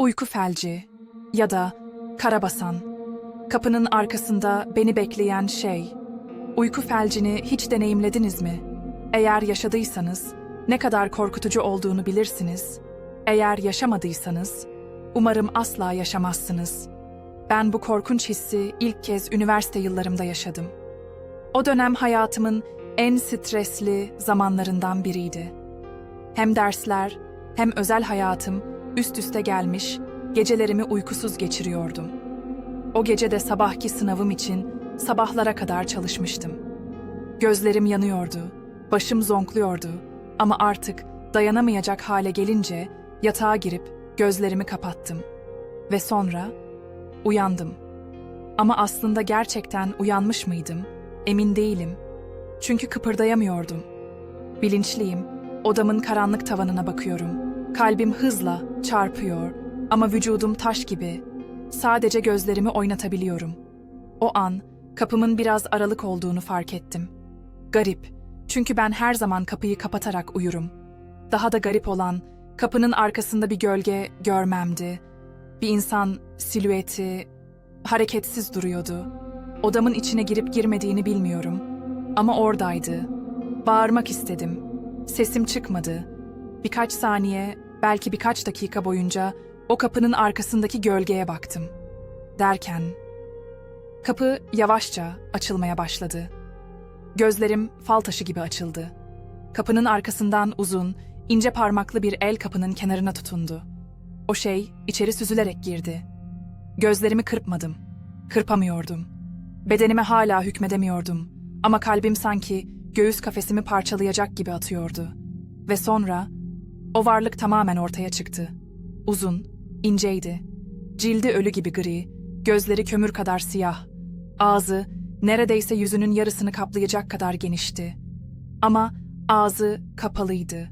Uyku felci ya da karabasan. Kapının arkasında beni bekleyen şey. Uyku felcini hiç deneyimlediniz mi? Eğer yaşadıysanız ne kadar korkutucu olduğunu bilirsiniz. Eğer yaşamadıysanız umarım asla yaşamazsınız. Ben bu korkunç hissi ilk kez üniversite yıllarımda yaşadım. O dönem hayatımın en stresli zamanlarından biriydi. Hem dersler hem özel hayatım üst üste gelmiş, gecelerimi uykusuz geçiriyordum. O gece de sabahki sınavım için sabahlara kadar çalışmıştım. Gözlerim yanıyordu, başım zonkluyordu ama artık dayanamayacak hale gelince yatağa girip gözlerimi kapattım. Ve sonra uyandım. Ama aslında gerçekten uyanmış mıydım? Emin değilim. Çünkü kıpırdayamıyordum. Bilinçliyim, odamın karanlık tavanına bakıyorum. Kalbim hızla çarpıyor ama vücudum taş gibi. Sadece gözlerimi oynatabiliyorum. O an kapımın biraz aralık olduğunu fark ettim. Garip. Çünkü ben her zaman kapıyı kapatarak uyurum. Daha da garip olan kapının arkasında bir gölge görmemdi. Bir insan silüeti hareketsiz duruyordu. Odamın içine girip girmediğini bilmiyorum ama oradaydı. Bağırmak istedim. Sesim çıkmadı. Birkaç saniye, belki birkaç dakika boyunca o kapının arkasındaki gölgeye baktım. Derken kapı yavaşça açılmaya başladı. Gözlerim fal taşı gibi açıldı. Kapının arkasından uzun, ince parmaklı bir el kapının kenarına tutundu. O şey içeri süzülerek girdi. Gözlerimi kırpmadım. Kırpamıyordum. Bedenime hala hükmedemiyordum. Ama kalbim sanki göğüs kafesimi parçalayacak gibi atıyordu. Ve sonra o varlık tamamen ortaya çıktı. Uzun, inceydi. Cildi ölü gibi gri, gözleri kömür kadar siyah. Ağzı neredeyse yüzünün yarısını kaplayacak kadar genişti. Ama ağzı kapalıydı.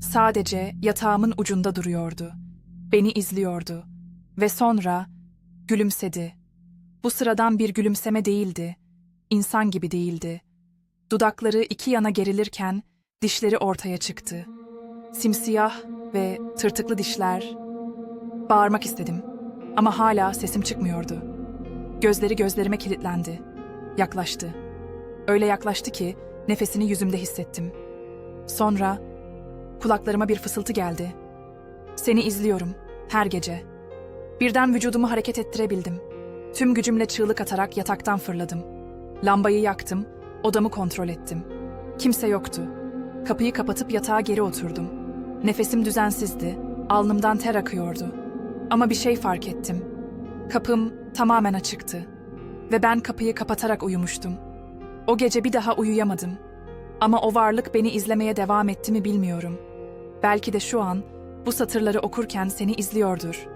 Sadece yatağımın ucunda duruyordu. Beni izliyordu. Ve sonra gülümsedi. Bu sıradan bir gülümseme değildi. İnsan gibi değildi. Dudakları iki yana gerilirken dişleri ortaya çıktı. Simsiyah ve tırtıklı dişler. Bağırmak istedim ama hala sesim çıkmıyordu. Gözleri gözlerime kilitlendi. Yaklaştı. Öyle yaklaştı ki nefesini yüzümde hissettim. Sonra kulaklarıma bir fısıltı geldi. Seni izliyorum her gece. Birden vücudumu hareket ettirebildim. Tüm gücümle çığlık atarak yataktan fırladım. Lambayı yaktım, odamı kontrol ettim. Kimse yoktu. Kapıyı kapatıp yatağa geri oturdum. Nefesim düzensizdi, alnımdan ter akıyordu. Ama bir şey fark ettim. Kapım tamamen açıktı. Ve ben kapıyı kapatarak uyumuştum. O gece bir daha uyuyamadım. Ama o varlık beni izlemeye devam etti mi bilmiyorum. Belki de şu an bu satırları okurken seni izliyordur.